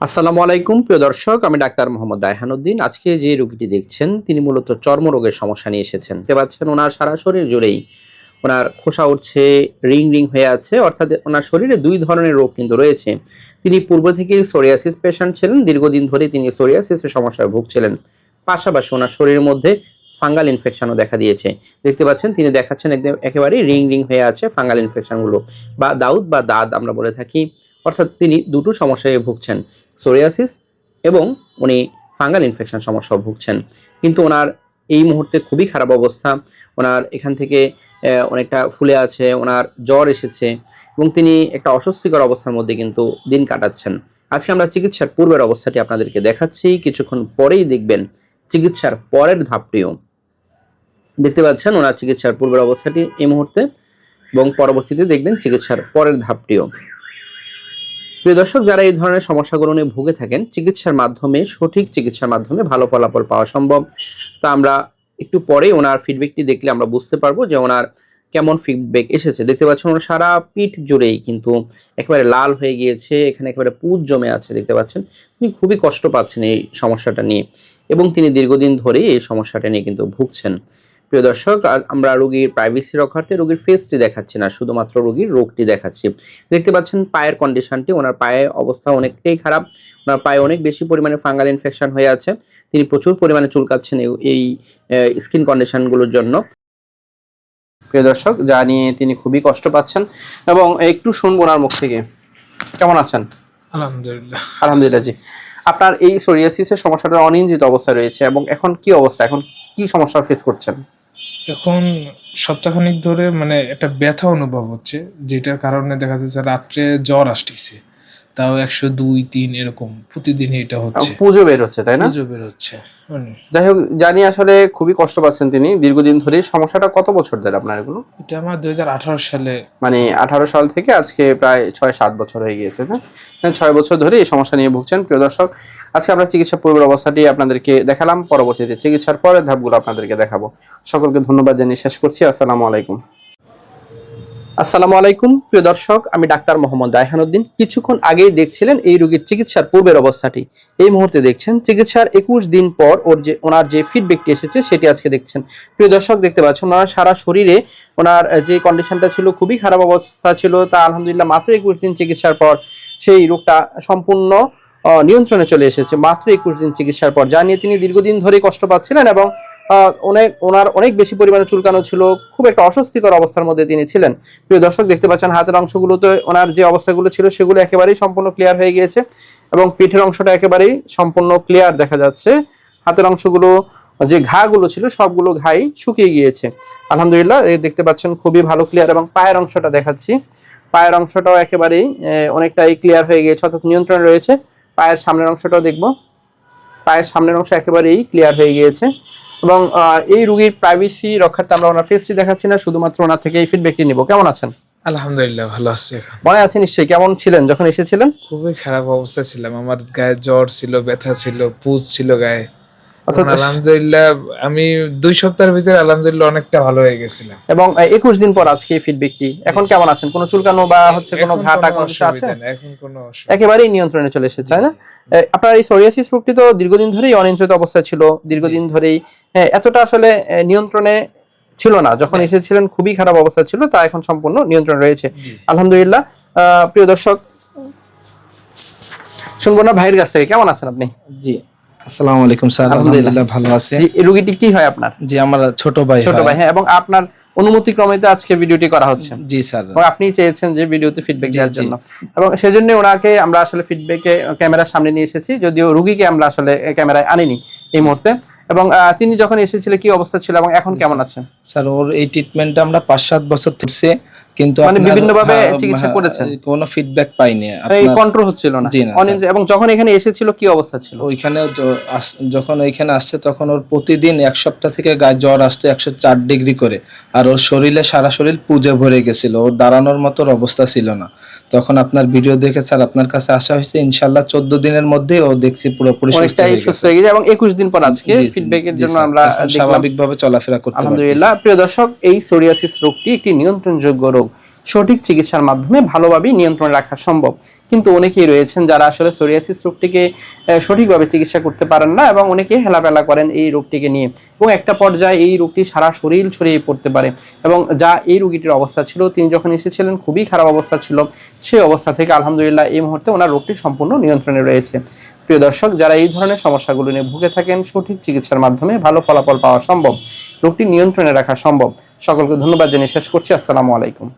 আসসালামু আলাইকুম, প্রিয় দর্শক, আমি ডাক্তার মোহাম্মদ দায়হানুদ্দিন আজকে যে রোগীটি দেখছেন, তিনি মূলত চর্মরোগের সমস্যা নিয়ে এসেছেন। দেখতে পাচ্ছেন, ওনার সারা শরীর জুড়েই ওনার খোসা উঠছে, রিং রিং হয়ে আছে, অর্থাৎ ওনার শরীরে দুই ধরনের রোগ কিন্তু রয়েছে। তিনি পূর্ব থেকেই সোরিয়াসিস পেশেন্ট ছিলেন, দীর্ঘদিন ধরে তিনি সোরিয়াসিসের সমস্যায় ভুগছিলেন। পাশাপাশি ওনার শরীরের মধ্যে ফাঙ্গাল ইনফেকশনও দেখা দিয়েছে। দেখতে পাচ্ছেন, তিনি দেখাচ্ছেন একদম একেবারেই রিং রিং হয়ে আছে ফাঙ্গাল ইনফেকশনগুলো, বা দাউদ বা দাদ আমরা বলে থাকি। অর্থাৎ তিনি দুটো সমস্যায় ভুগছেন। সোরিয়াসিস এবং উনি ফাঙ্গাল ইনফেকশন সমস্যা ভুগছেন। কিন্তু ওনার এই মুহূর্তে খুবই খারাপ অবস্থা। ওনার এখান থেকে অনেকটা ফুলে আছে, ওনার জ্বর এসেছে এবং তিনি একটা অস্বস্তিকর অবস্থার মধ্যে কিন্তু দিন কাটাচ্ছেন। আজকে আমরা চিকিৎসার পূর্বের অবস্থাটি আপনাদেরকে দেখাচ্ছি। কিছুক্ষণ পরেই দেখবেন চিকিৎসার পরের ধাপটিও। দেখতে পাচ্ছেন ওনার চিকিৎসার পূর্বের অবস্থাটি এই মুহূর্তে এবং পরবর্তীতে দেখবেন চিকিৎসার পরের ধাপটিও। প্রিয় দর্শক, যারা এই ধরনের সমস্যাগুলো নিয়ে ভুগে থাকেন, চিকিৎসার মাধ্যমে, সঠিক চিকিৎসার মাধ্যমে ভালো ফলাফল পাওয়া সম্ভব। তা আমরা একটু পরে ওনার ফিডব্যাকটি দেখলে আমরা বুঝতে পারব যে ওনার কেমন ফিডব্যাক এসেছে। দেখতে পাচ্ছেন, ওনার সারা পিঠ জুড়েই কিন্তু একেবারে লাল হয়ে গিয়েছে, এখানে একেবারে পুজ জমে আছে, দেখতে পাচ্ছেন। তিনি খুবই কষ্ট পাচ্ছেন এই সমস্যাটা নিয়ে এবং তিনি দীর্ঘদিন ধরেই এই সমস্যাটা নিয়ে কিন্তু ভুগছেন। প্রিয় দর্শক আমরা রোগীর প্রাইভেসি রক্ষার্থে রোগীর ফেসটি দেখাচ্ছি না শুধুমাত্র রোগীর রোগটি দেখাচ্ছি। দেখতে পাচ্ছেন পায়ের কন্ডিশনটি ওনার পায়ে অবস্থা অনেকটাই খারাপ ওনার পায়ে অনেক বেশি পরিমাণে ফাঙ্গাল ইনফেকশন হয়ে আছে তিনি প্রচুর পরিমাণে চুলকাচ্ছেন এই- এই স্কিন কন্ডিশনগুলোর জন্য। প্রিয় দর্শক যা নিয়ে তিনি খুবই কষ্ট পাচ্ছেন এবং একটু শুনব ওনার মুখ থেকে। কেমন আছেন? আলহামদুলিল্লাহ। আলহামদুলিল্লাহ জি। আপনার এই সোরিয়াসিসের সমস্যাটা অনিয়ন্ত্রিত অবস্থায় রয়েছে এবং এখন কি অবস্থা? এখন কি সমস্যা ফেস করছেন? এখন সপ্তাহখানিক ধরে মানে একটা ব্যথা অনুভব হচ্ছে, যেটার কারণে দেখা যাচ্ছে রাত্রে জ্বর আসতেছে। তাও একশো দুই তিন এরকম প্রতিদিন এটা হচ্ছে। পুজো বের হচ্ছে তাই না? পুজো বেরোচ্ছে মানে। যাই হোক জানি আসলে খুবই কষ্ট পাচ্ছেন তিনি। দীর্ঘদিন ধরে সমস্যাটা কত বছর ধরে আপনার এগুলো? এটা আমার দুই সালে মানে আঠারো সাল থেকে আজকে প্রায় ছয় সাত বছর হয়ে গিয়েছে হ্যাঁ হ্যাঁ, ছয় বছর ধরে এই সমস্যা নিয়ে ভুগছেন। প্রিয় দর্শক আজকে আমরা চিকিৎসা পূর্বের অবস্থাটি আপনাদেরকে দেখালাম। পরবর্তীতে চিকিৎসার পরের ধাপগুলো আপনাদেরকে দেখাবো। সকলকে ধন্যবাদ জানিয়ে শেষ করছি। আসসালামু আলাইকুম। আসসালামু আলাইকুম, প্রিয় দর্শক, আমি ডাক্তার মোহাম্মদ রায়হানুদ্দিন কিছুক্ষণ আগেই দেখছিলেন এই রোগীর চিকিৎসার পূর্বের অবস্থাটি। এই মুহূর্তে দেখছেন চিকিৎসার একুশ দিন পর ওর যে ওনার যে ফিডব্যাকটি এসেছে, সেটি আজকে দেখছেন। প্রিয় দর্শক, দেখতে পাচ্ছেন, ওনার সারা শরীরে ওনার যে কন্ডিশনটা ছিল খুবই খারাপ অবস্থা ছিল, তা আলহামদুলিল্লাহ মাত্র একুশ দিন চিকিৎসার পর সেই রোগটা সম্পূর্ণ নিয়ন্ত্রণে চলে এসেছে। মাত্র একুশ দিন চিকিৎসার পর। যা নিয়ে তিনি দীর্ঘদিন ধরে কষ্ট পাচ্ছিলেন এবং অনেক, ওনার অনেক বেশি পরিমাণে চুলকানো ছিল, খুব একটা অস্বস্তিকর অবস্থার মধ্যে তিনি ছিলেন। প্রিয় দর্শক, দেখতে পাচ্ছেন হাতের অংশগুলোতে ওনার যে অবস্থাগুলো ছিল, সেগুলো একেবারেই সম্পূর্ণ ক্লিয়ার হয়ে গিয়েছে এবং পিঠের অংশটা একেবারেই সম্পূর্ণ ক্লিয়ার দেখা যাচ্ছে। হাতের অংশগুলো, যে ঘাগুলো ছিল, সবগুলো ঘাই শুকিয়ে গিয়েছে। আলহামদুলিল্লাহ দেখতে পাচ্ছেন খুবই ভালো ক্লিয়ার এবং পায়ের অংশটা দেখাচ্ছি। পায়ের অংশটাও একেবারেই অনেকটাই ক্লিয়ার হয়ে গিয়েছে, অর্থাৎ নিয়ন্ত্রণে রয়েছে। পায়ের সামনের অংশটাও দেখব। পায়ের সামনের অংশ একেবারেই ক্লিয়ার হয়ে গিয়েছে এবং এই রুগীর প্রাইভেসি রক্ষার্থে আমরা ওনার ফেসটি দেখাচ্ছি না শুধুমাত্র ওনার থেকে এই ফিডব্যাকটি নিব। কেমন আছেন? আলহামদুলিল্লাহ ভালো আছি মনে আছে নিশ্চয়ই কেমন ছিলেন যখন এসেছিলেন? খুবই খারাপ অবস্থা ছিলাম। আমার গায়ে জ্বর ছিল ব্যথা ছিল পুজ ছিল গায়ে। অর্থাৎ আলহামদুলিল্লাহ আমি দুই সপ্তাহের ভিতরে আলহামদুলিল্লাহ অনেকটা ভালো হয়ে গেছিলাম। এবং একুশ দিন পর আজকে ফিডব্যাকটি এখন কেমন আছেন? কোনো চুলকানো বা হচ্ছে কোনো আছে? এখন কোনো একেবারেই নিয়ন্ত্রণে চলে এসেছে তাই না? আপনার এই সোরিয়াসিস রোগটি তো দীর্ঘদিন ধরেই অনিয়ন্ত্রিত অবস্থায় ছিল দীর্ঘদিন ধরেই। হ্যাঁ, এতটা আসলে নিয়ন্ত্রণে ছিল না। যখন। এসেছিলেন খুবই খারাপ অবস্থা ছিল তা এখন সম্পূর্ণ নিয়ন্ত্রণ রয়েছে। আলহামদুলিল্লাহ আহ, প্রিয় দর্শক শুনব না ভাইয়ের কাছ থেকে। কেমন আছেন আপনি? জি। আসসালামু আলাইকুম স্যার আলহামদুলিল্লাহ। ভালো আছে। জি রোগীটি কি হয় আপনার? জি আমার ছোট ভাই ছোট ভাই হ্যাঁ এবং আপনার অনুমতি ক্রমে তো আজকে ভিডিওটি করা হচ্ছে। জি স্যার। আপনি চেয়েছেন যে ভিডিওতে ফিডব্যাক দেওয়ার জন্য। এবং সেজন্য ওনাকে আমরা আসলে ফিডব্যাকে ক্যামেরার সামনে নিয়ে এসেছি যদিও রুগীকে আমরা আসলে ক্যামেরায় আনিনি। এই মুহূর্তে। এবং তিনি যখন এসেছিলেন কি অবস্থা ছিল এবং এখন কেমন আছেন? স্যার ওর এই ট্রিটমেন্টটা আমরা পাঁচ সাত বছর ধরছে কিন্তু মানে আপনার- বিভিন্নভাবে হ্যাঁ, চিকিৎসা হ্যাঁ, করেছেন? কোনো ফিডব্যাক পাইনি। এই কন্ট্রোল হচ্ছিল না? এবং যখন এখানে এসেছিল কি অবস্থা ছিল? ওইখানে যখন ওইখানে আসছে তখন ওর প্রতিদিন এক সপ্তাহ থেকে গায়ে জ্বর আসতো একশো চার ডিগ্রি করে। আর ওর শরীরে সারা শরীর পুজো ভরে গেছিল। ওর দাঁড়ানোর মতো অবস্থা ছিল না। তখন আপনার ভিডিও দেখে স্যার আপনার কাছে আসা হয়েছে ইনশাল্লাহ চোদ্দ দিনের মধ্যে ও দেখছি পুরোপুরি সুস্থ। হয়ে গেছে। এবং একুশ দিন পর আজকে ফিডব্যাকের জন্য আমরা স্বাভাবিকভাবে চলাফেরা করতে আলহামদুলিল্লাহ। প্রিয় দর্শক এই সোরিয়াসিস রোগটি একটি নিয়ন্ত্রণযোগ্য রোগ। সঠিক চিকিৎসার মাধ্যমে ভালোভাবেই নিয়ন্ত্রণে রাখা সম্ভব। কিন্তু অনেকেই রয়েছেন যারা আসলে সোরিয়াসিস রোগটিকে সঠিকভাবে চিকিৎসা করতে পারেন না এবং অনেকে হেলাফেলা করেন এই রোগটিকে নিয়ে। এবং একটা পর্যায়ে এই রোগটি সারা শরীর ছড়িয়ে পড়তে পারে। এবং যা এই রোগীটির অবস্থা ছিল তিনি যখন এসেছিলেন খুবই খারাপ অবস্থা ছিল। সেই অবস্থা থেকে আলহামদুলিল্লাহ এই মুহূর্তে ওনার রোগটি সম্পূর্ণ নিয়ন্ত্রণে রয়েছে। প্রিয় দর্শক, যারা এই ধরনের সমস্যাগুলো নিয়ে ভুগে থাকেন, সঠিক চিকিৎসার মাধ্যমে ভালো ফলাফল পাওয়া সম্ভব, রোগটি নিয়ন্ত্রণে রাখা সম্ভব। সকলকে ধন্যবাদ জানিয়ে শেষ করছি। আসসালামু আলাইকুম।